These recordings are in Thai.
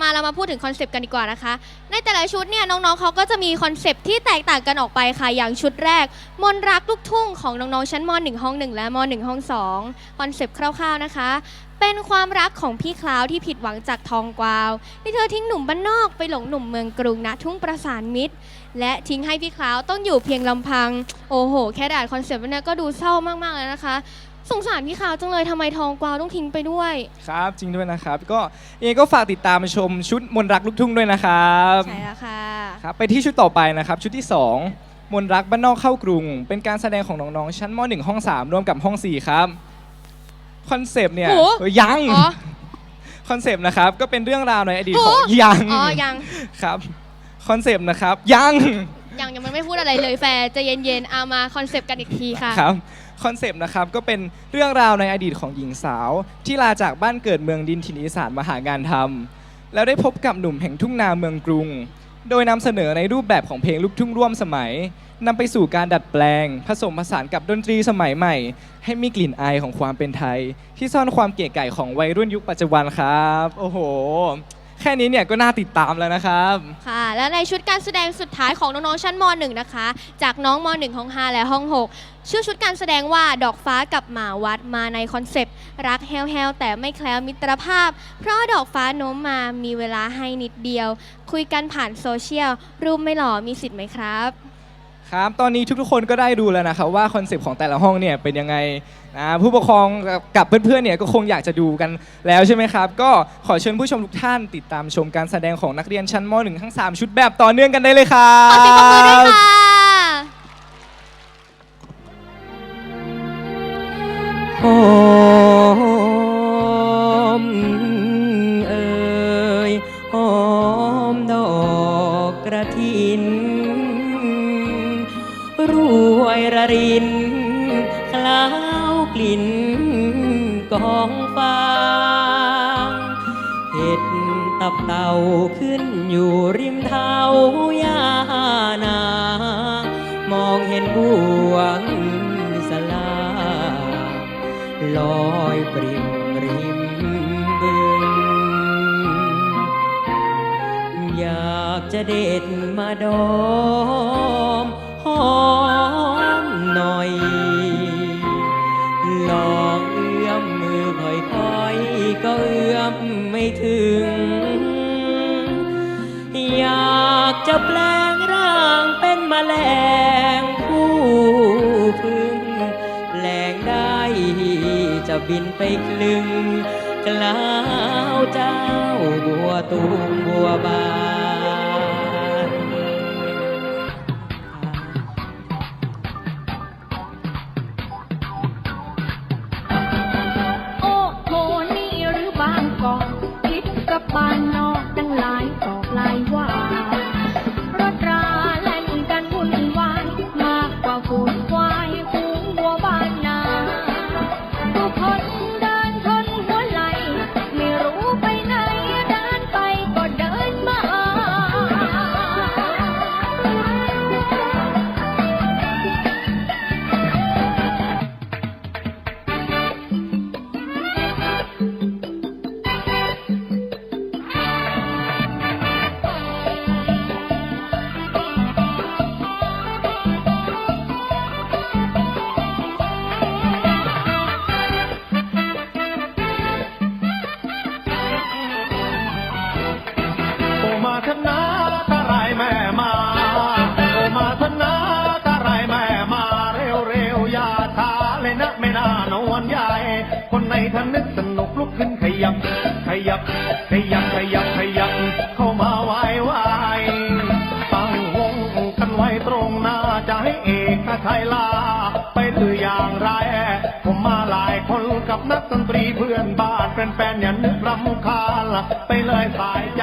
มาเรามาพูดถึงคอนเซปต์กันดีกว่านะคะ ในแต่ละชุดเนี่ยน้องๆเขาก็จะมีคอนเซปต์ที่แตกต่างกันออกไปค่ะ อย่างชุดแรก มนรักลูกทุ่งของน้องๆชั้นม .1 ห้อง 1 และม .1 ห้อง2คอนเซปต์คร่าวๆนะคะ เป็นความรักของพี่คล้าวที่ผิดหวังจากทองกวาวที่เธอทิ้งหนุ่มบ้านนอกไปหลงหนุ่มเมืองกรุงณทุ่งประสานมิตร และทิ้งให้พี่คล้าวต้องอยู่เพียงลำพัง โอ้โห แค่ด่านคอนเซปต์เนี่ยก็ดูเศร้ามากๆเลยนะคะ สงสารพี่คล้าวจังเลยทำไมทองกวาวต้องทิ้งไปด้วย ครับจริงด้วยนะครับ ก็ยังไงก็ฝากติดตามชมชุดมนรักลูกทุ่งด้วยนะครับใช่แล้วค่ะ ครับไปที่ชุดต่อไปนะครับ ชุดที่ 2 มนรักบ้านนอกเข้ากรุง เป็นการแสดงของน้องๆชั้นม .1 ห้อง 3 ร่วมกับห้อง 4 ครับคอนเซปต์เนี่ยโห เอ้ยยังอ๋อ คอนเซปต์นะครับก็เป็นเรื่องราวในอดีตโหของยังอ๋อ ยัง ครับคอนเซปต์นะครับยัง ยังยังไม่พูดอะไรเลยแฟร์ใจะเย็นๆเอามาคอนเซปต์กันอีกทีค่ะ ครับ คอนเซปต์นะครับก็เป็นเรื่องราวในอดีตของหญิงสาว ที่ลาจากบ้านเกิดเมืองดินถิ่นอีสานมาหางานทำแล้วได้พบกับหนุ่มแห่งทุ่งนาเมืองกรุง โดยนำเสนอในรูปแบบของเพลงลูกทุ่งร่วมสมัยนำไปสู่การดัดแปลง ผสมผสานกับดนตรีสมัยใหม่ ให้มีกลิ่นอายของความเป็นไทย ที่ซ่อนความเก๋ไก่ของวัยรุ่นยุคปัจจุบันครับ โอ้โห ค่นี้เนี่ยก็น่าติดตามแล้วนะครับ ค่ะ และในชุดการแสดงสุดท้ายของน้องๆชั้นม .1 นะคะ จากน้องม .1 ของ5และห้อง 6 ชื่อชุดการแสดงว่าดอกฟ้ากับหมาวัดมาในคอนเซปต์ รักแฮวๆแต่ไม่แคล้วมิตรภาพ เพราะดอกฟ้าโน้มมามีเวลาให้นิดเดียว คุยกันผ่านโซเชียลรูปไม่หล่อมีสิทธิ์ไหมครับ ครับ ตอนนี้ทุกๆคนก็ได้ดูแล้วนะครับว่าคอนเซปต์ของแต่ละห้องเนี่ยเป็นยังไงนะผู้ปกครองกับเพื่อนๆเนี่ยก็คงอยากจะดูกันแล้วใช่ไหมครับ ก็ขอเชิญผู้ชมทุกท่านติดตามชมการแสดงของนักเรียนชั้นม .1 ทั้ง 3 ชุดแบบต่อเนื่องกันได้เลยครัขอเสียงปรบมือด้วยบค่ะหอ เต่าขึ้นอยู่ริมเท้ายานามองเห็นบวงสลาลอยปริมริมบึง อยากจะเด็ดมาดอมหอมหน่อยลองเอื้อมมือค่อยๆก็เอื้อมไม่ถึง แหลงผู้พึ่งแหลงได้จะบินไปคลึงกล้าวเจ้าบัวตูมบัวบาน เข้ามาไหวไหวตั้งวงกันไว้ตรงหน้าจะให้เอกชัยลา ไปหรืออย่างไร ผมมาหลายคนกับนักดนตรีเพื่อนบ้านแฟนๆอย่านึกรำคาญไปเลยสายใจ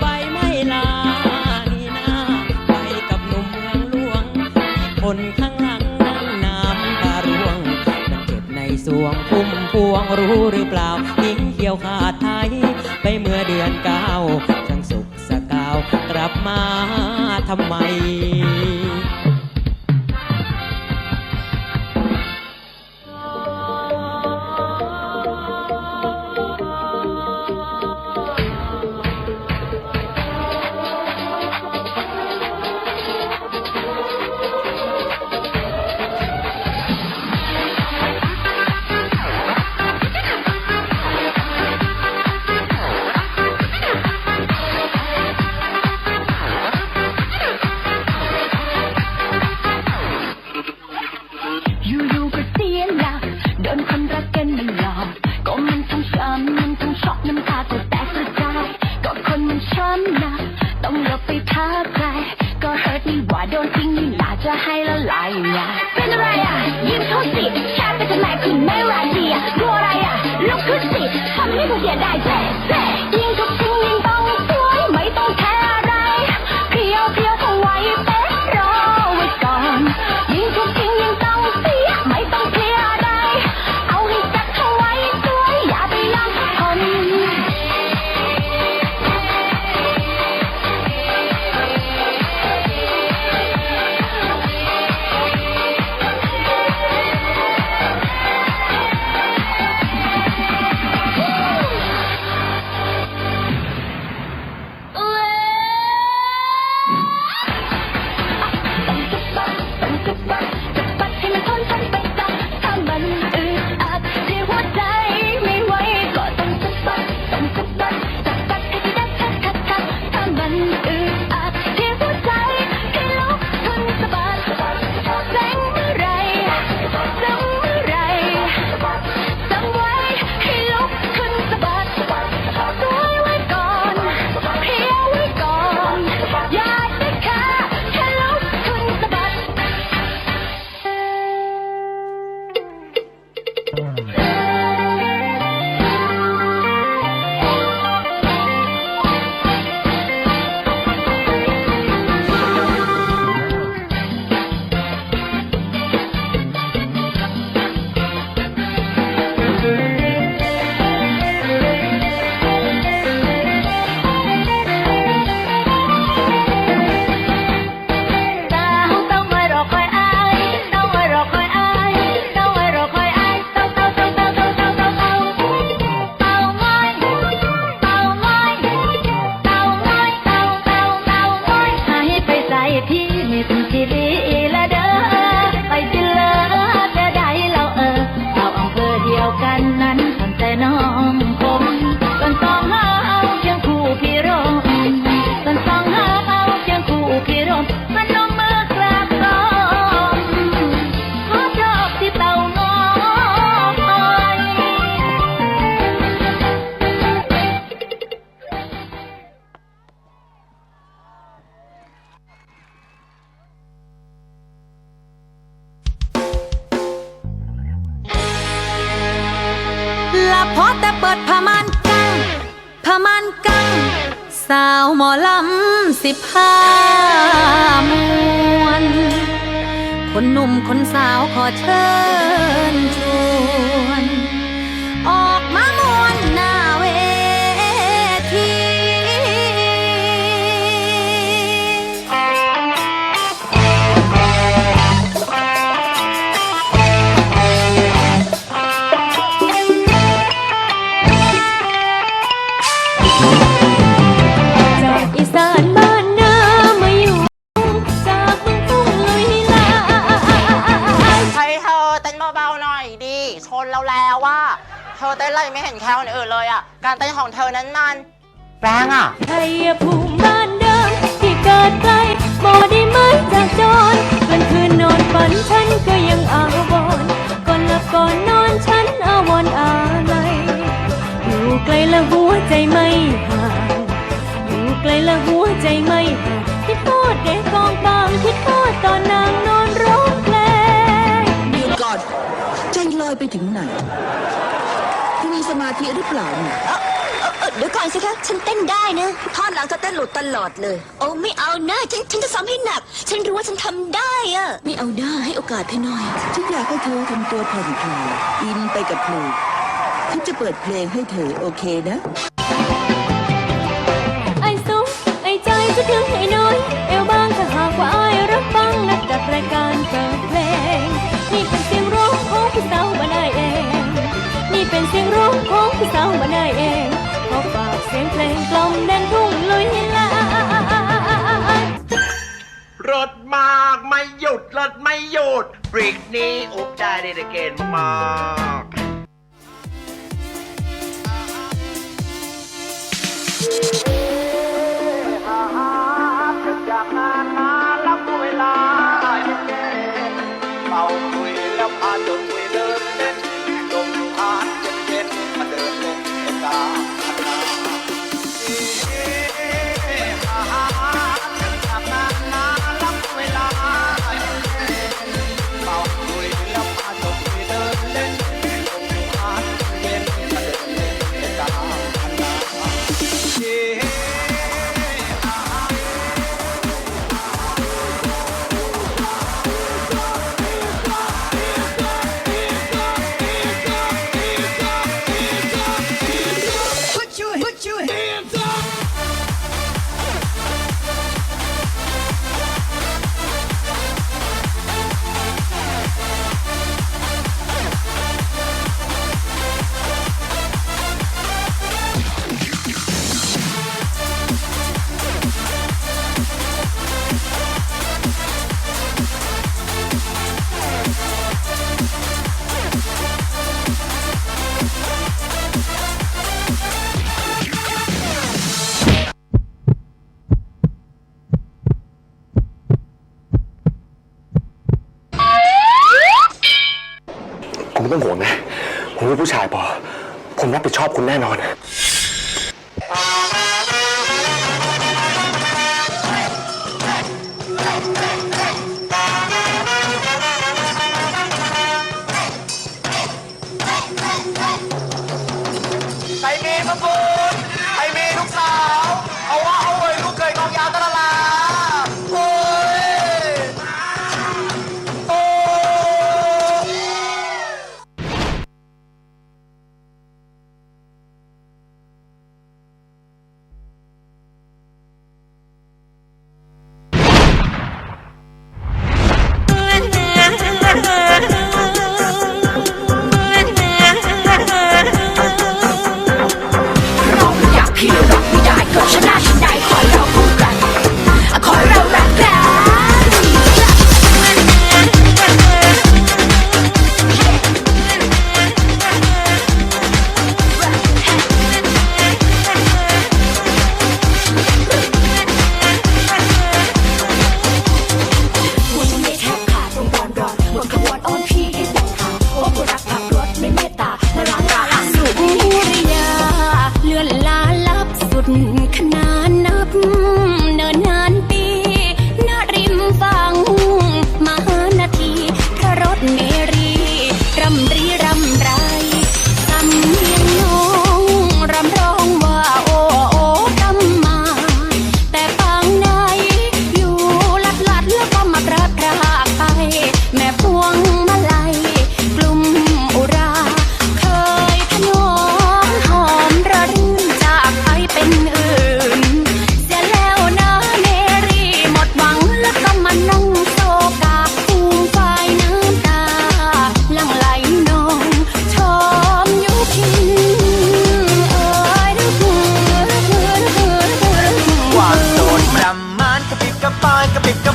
ไปไม่ลานี่นาไปกับหนุ่มเมืองหลวง คนข้างหลังนั่งน้ำตาร่วง มันเจ็บในสวงพุ่มพวงรู้หรือเปล่าทิ้งเขียวขาดไทย ไปเมื่อเดือนเก้าช่างสุขสกาว กลับมาทำไม like this. พอแต่เปิดผ้าม่านกังผ้าม่านกัง สาวหมอลำสิบห้ามวน คนหนุ่มคนสาวขอเชิญชวน เต้นไรไม่เห็นแคลคนอื่นเลยอะ การเต้นของเธอนั้นมันแรงอะ ชัยภูมิบ้านเดิมที่เกิดไกลโมด้ไหมจากจรกลางคืนนอนฝันฉันก็ยังอาวรก่อนหลับก่อนนอนฉันอาวรอาลัยอยู่ไกลและหัวใจไม่ห่างอยู่ไกลและหัวใจไม่ห่างคิดโทษเด็กกองบางคิดโทษตอนนางนอนร้องเพลง เดี๋ยก่อนใจลอยไปถึงไหน มีสมาธิหรือเปล่าเดี๋ยวก่อนสิคะฉันเต้นได้นะท่อนหลังก็เต้นหลุดตลอดเลย โอ้ไม่เอานะฉันฉันจะซ้อมให้หนัก ฉันรู้ว่าฉันทำได้อะไม่เอาหน้าให้โอกาสเธอหน่อย ฉันอยากให้เธอทำตัวผ่อนคลายอินไปกับเพลงฉันจะเปิดเพลงให้เธอโอเคนะ ไอ้ซุปไอ้ใจจะถึงไอ้น้อย เอวบางถ้าหากว่าไอารับฟังนักจัดรายการเปิดเพลง นี่เป็นเสียงร้องของผู้สาวบ้านอายเอง นี่เป็นเสียงร้องของผู้สาวมาได้เองขอฝากเสียงเพลงกล่อมแดนทุ่งลุยลารถมากไม่หยุดรถไม่หยุดบริกนี้อุบใจได้เกณฑ์มากจ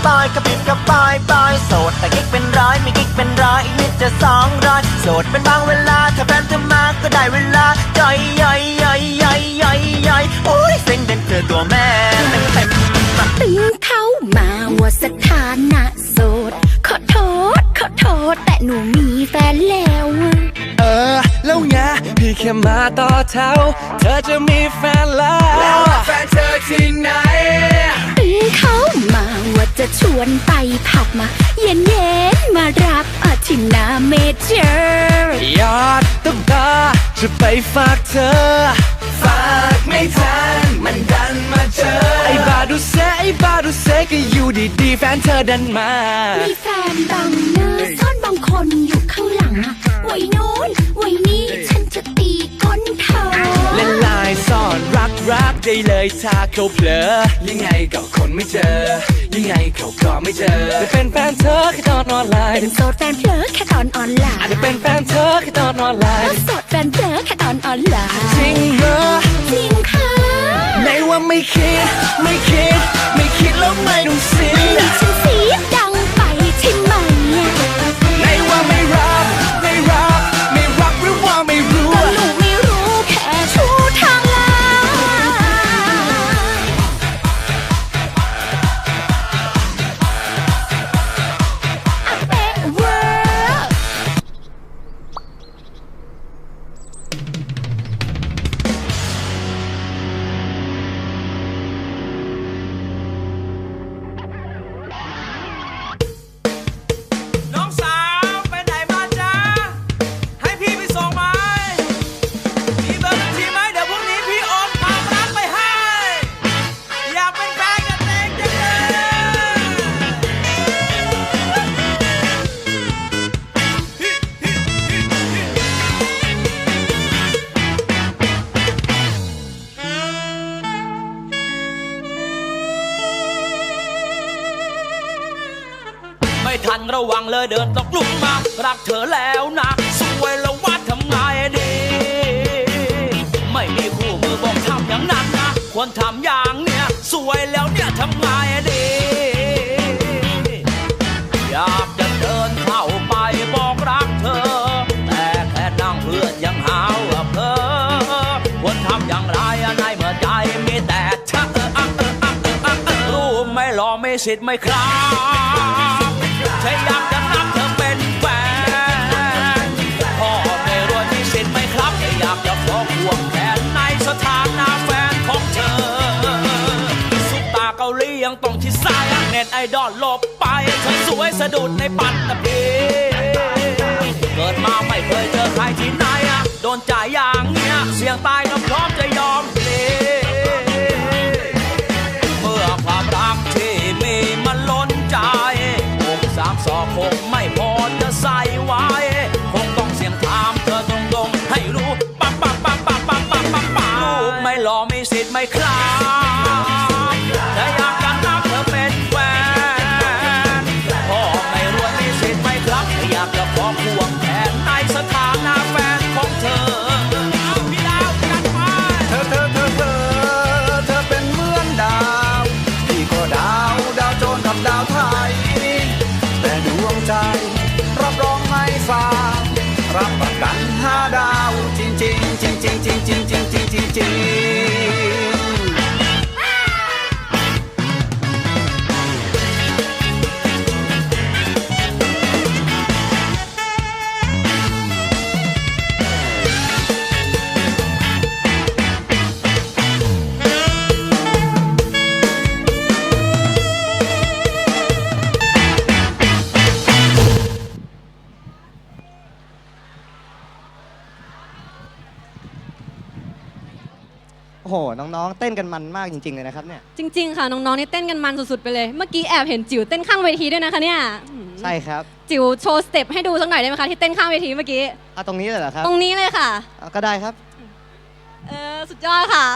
บกระปายกระปิบกระปายปลายโสดแต่กิ๊กเป็นร้อยไม่กิ๊กเป็นร้อยอีกนิดจะสองร้อยโสดเป็นบางเวลาถ้าแฟนเธอมาก็ได้เวลาย่อยย่อยย่อยย่อยย่อยย่อยโอ้ยเซ็งเด่นเธอตัวแม่เต็มเต็มตึงเข้ามาว่าสถานะโสด ขอโทษ ขอโทษ แต่หนูมีแฟนแล้ว เออ แล้วไงพี่แค่มาต่อแถวเธอจะมีแฟนแล้วแล้วแฟนเธ วนไปผับมา เย็นเย็นๆมารับอาทิตย์หนาเมเจอร์ยอดตุ๊กตาจะไปฝากเธอฝากากไม่ทันมันดันมาเจอ ไอ้บาดูเซไอ้บาดูเซก็อยู่ดีๆแฟนเธอดันมา มีแฟนบางหน้าซ่อนบางคนอยู่ข้างหลังอะไว้โน้นไว้นี่ฉันจะตีก้นเธ อเล่นลายซ่อนรักรักได้เลยถ้าเขาเผลอยังไงก็คนไม่เจอ ยังไงเขาก็ไม่เจอจะเป็นแฟนเธอแค่ตอนออนไลน์เป็นโสดแฟนเพลอแค่ตอนออนไลอาจน์จะเป็นแฟนเธอแค่ตอนออนไลเพราะน์โสดแฟนเพลอแค่ตอนออนไลน์จริงเหรอจริงค่ะในว่าไม่คิดไม่คิด ไม่คิดแล้วไม่ต้องเสียมีฉันเสีย ไม่ทันระวังเลยเดินตกหลุมมา รักเธอแล้วนะสวยแล้วว่าทำไงดี ไม่มีคู่มือบอกทำอย่างนั้นนะ ควรทำอย่างเนี้ยสวยแล้วเนี่ยทำไงดี อยากจะเดินเข้าไปบอกรักเธอ แต่แค่นั่งเพื่อนยังหาว่าเพ้อควรทำอย่างไรในเมื่อใจมีแต่เธอรู้ไหม่รอไม่สิทธิ์ไม่ครับ ใช่อยากจะนับเธอเป็นแฟนพ่อไม่รวยมีสิทธิ์ไหมครับอยากจะขอควงแขนในสถานะแฟนของเธอซุปตาเกาหลียังต้องชิดซ้ายเน็ตไอดอลหลบไปเธอสวยสะดุดในปัตตภีเกิดมาไม่เคยเจอใครที่ไหนอะโดนจ่ายอย่างเงี้ยเสียงตายก็พร้อมจะยอม ครับแต่อยากจะนับเธอเป็นแฟนพ่อไม่รวยมีสิทธิ์ไหมครับอยากจะขอควงแขนในสถานะแฟนของเธอเอาพี่ดาวกันไปเธอเธอเธอเธอเธอเป็นเหมือนดาวพี่ก็ดาวดาวโจรกับดาวไทย แต่ดวงใจรับรองไม่ฟารับประกันห้าดาวจริงจริงจริงจริงจริงจริงจริงจริง อ้โหน้องๆเต้นกันมันมากจริงๆเลยนะครับเนี่ยจริง ๆ ค่ะ น้องๆนี่เต้นกันมันสุดๆไปเลย เมื่อกี้แอบเห็นจิ๋วเต้นข้างเวทีด้วยนะคะเนี่ยอืมใช่ครับจิ๋วโชว์สเต็ปให้ดูสักหน่อยได้ไหมคะที่เต้นข้างเวทีเมื่อกี้เอาตรงนี้เลยเหรอครับตรงนี้เลยค่ะ เอาก็ได้ครับ เออสุดยอดค่ะ